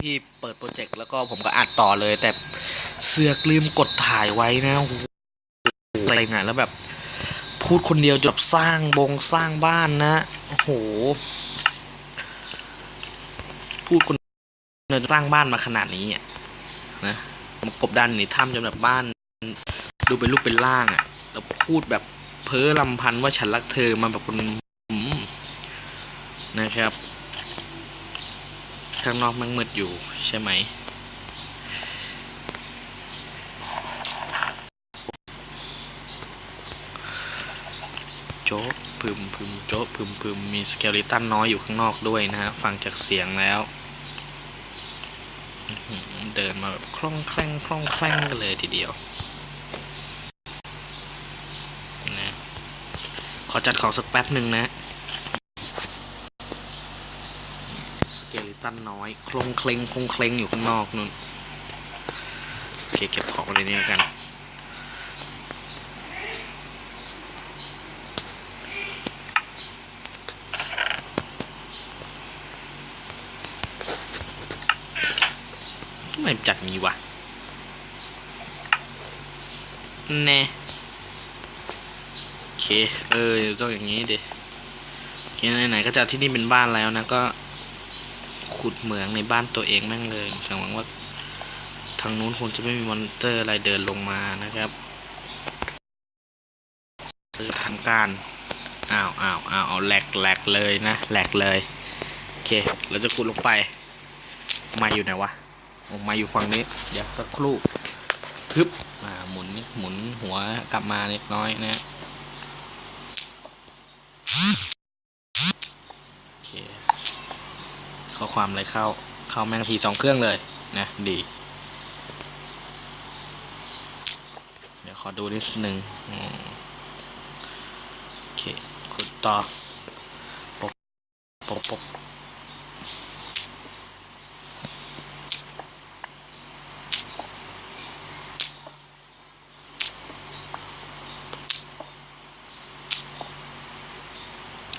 พี่เปิดโปรเจกต์แล้วก็ผมก็อัดต่อเลย แต่เสือกลืมกดถ่ายไว้นะโอ้โหอะไรเงานแล้วแบบ พูดคนเดียวจบสร้างบงสร้างบ้านนะโอ้โห พูดคนเดียวสร้างบ้านมาขนาดนี้อะนะมกบดันในถ้ำจนแบบบ้าน ดูเป็นรูปเป็นร่างอะ แล้วพูดแบบเพ้อลำพันว่าฉันรักเธอมาแบบคนนะครับ ข้างนอกมันมืดอยู่ใช่ไหม โจ๊กพึมพึมโจ๊กพึมพึมมีสเกลิตันน้อยอยู่ข้างนอกด้วยนะฮะ ฟังจากเสียงแล้ว เดินมาแบบคล่องแคล่งคล่องแคล่งกันเลยทีเดียวนะขอจัดของสักแป๊บหนึ่งนะ สเกลิ ตันน้อยโคลงเคลงคงเคลงอยู่ข้างนอกนู่นโอเคเก็บของไว้ในนี้แล้วกันทำไมจัดงี้วะแน่โอเค เออต้องอย่างนี้ดิโอเคไหนๆก็จะที่นี่เป็นบ้านแล้วนะก็ ขุดเหมืองในบ้านตัวเองแม่งเลยแต่หวังว่าทางนู้นคงจะไม่มีมอนเตอร์อะไรเดินลงมานะครับคือทำการอ้าวอ้าวอ้าวเอาแหลกแหลกเลยนะแหลกเลยโอเคเราจะขุดลงไป มาอยู่ไหนวะมาอยู่ฝั่งนี้ เดี๋ยวสักครู่ฮึบอ่าหมุนนิดหมุนหัวกลับมาเล็กน้อยนะ โอเค ข้อความอะไรเข้า เข้าแม่งทีสองเครื่องเลยนะดี เดี๋ยวขอดูนิดนึงอืมโอเคขุดต่อปบปบปบ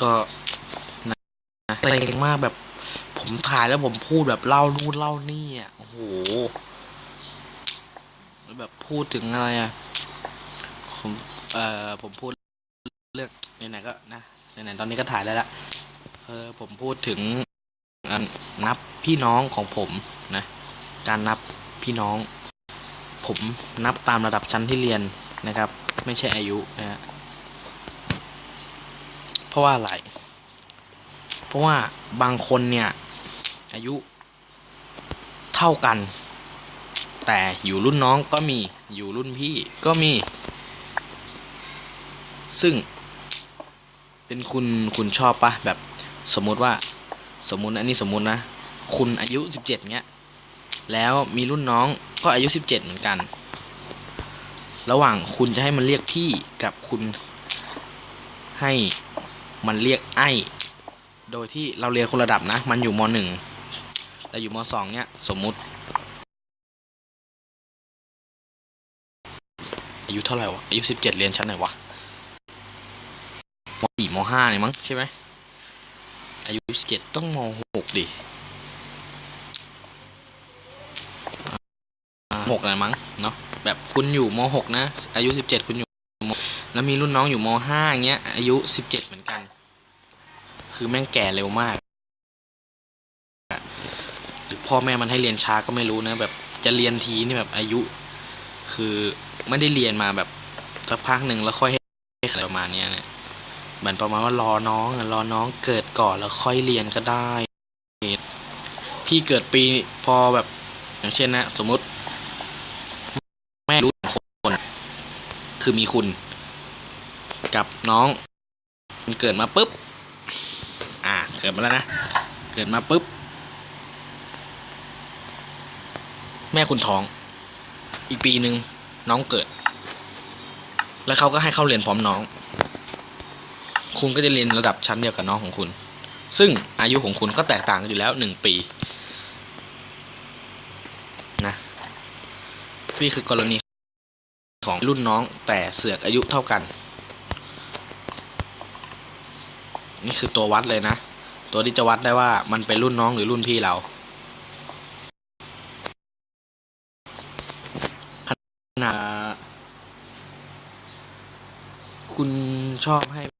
ก็นะเต็งมากแบบ ผมถ่ายแล้วผมพูดแบบเล่านู่นเล่านี่อะโอ้โหแล้วแบบพูดถึงอะไรอะผมเอ่อผมพูดเรื่องไหนๆก็นะไหนๆตอนนี้ก็ถ่ายได้ละเออผมพูดถึงนับพี่น้องของผมนะ การนับพี่น้อง ผมนับตามระดับชั้นที่เรียนนะครับ ไม่ใช่อายุนะฮะเพราะว่าอะไร เพราะว่าบางคนเนี่ย อายุเท่ากัน แต่อยู่รุ่นน้องก็มีอยู่รุ่นพี่ก็มี ซึ่ง เป็นคุณคุณชอบปะแบบสมมุติว่าสมมุติอันนี้สมมุตินะ คุณอายุสิบเจ็ดเงี้ยแล้วมีรุ่นน้องก็อายุสิบเจ็ดเหมือนกัน ระหว่างคุณจะให้มันเรียกพี่กับคุณให้มันเรียกไอ้ โดยที่เราเรียนคนระดับนะ มันอยู่มหนึ่งเราอยู่มสองเนี่ยสมมุติ อายุเท่าไหร่วะอายุสิบเจ็ดเรียนชั้นไหนวะมสี่มห้าเนี่ยมั้งใช่ไหมอายุสิบเจ็ดต้องมหกดิหกอะไรมั้งเนาะแบบคุณอยู่มหกนะ อายุสิบเจ็ดคุณอยู่มแล้วมีรุ่นน้องอยู่มห้าเงี้ยอายุสิบเจ็ดเหมือนกัน คือแม่งแก่เร็วมาก หรือพ่อแม่มันให้เรียนช้าก็ไม่รู้นะแบบจะเรียนทีนี่แบบอายุ คือไม่ได้เรียนมาแบบสักพักหนึ่งแล้วค่อยให้อะไรประมาณเนี้ยเนี่ยเหมือนประมาณว่ารอน้องอะรอน้องเกิดก่อนแล้วค่อยเรียนก็ได้ พี่เกิดปีพอแบบอย่างเช่นนะสมมติแม่รู้คน คือมีคุณ กับน้อง มันเกิดมาปุ๊บ เกิดมาแล้วนะ เกิดมาปุ๊บ แม่คุณท้อง อีกปีหนึ่งน้องเกิด แล้วเขาก็ให้เข้าเรียนพร้อมน้อง คุณก็จะเรียนระดับชั้นเดียวกับน้องของคุณ ซึ่งอายุของคุณก็แตกต่างกันอยู่แล้วหนึ่งปีนะนี่คือกรณีของรุ่นน้องแต่เสือกอายุเท่ากัน นี่คือตัววัดเลยนะ ตัวที่จะวัดได้ว่ามันเป็นรุ่นน้องหรือรุ่นพี่เราขนาดคุณชอบให้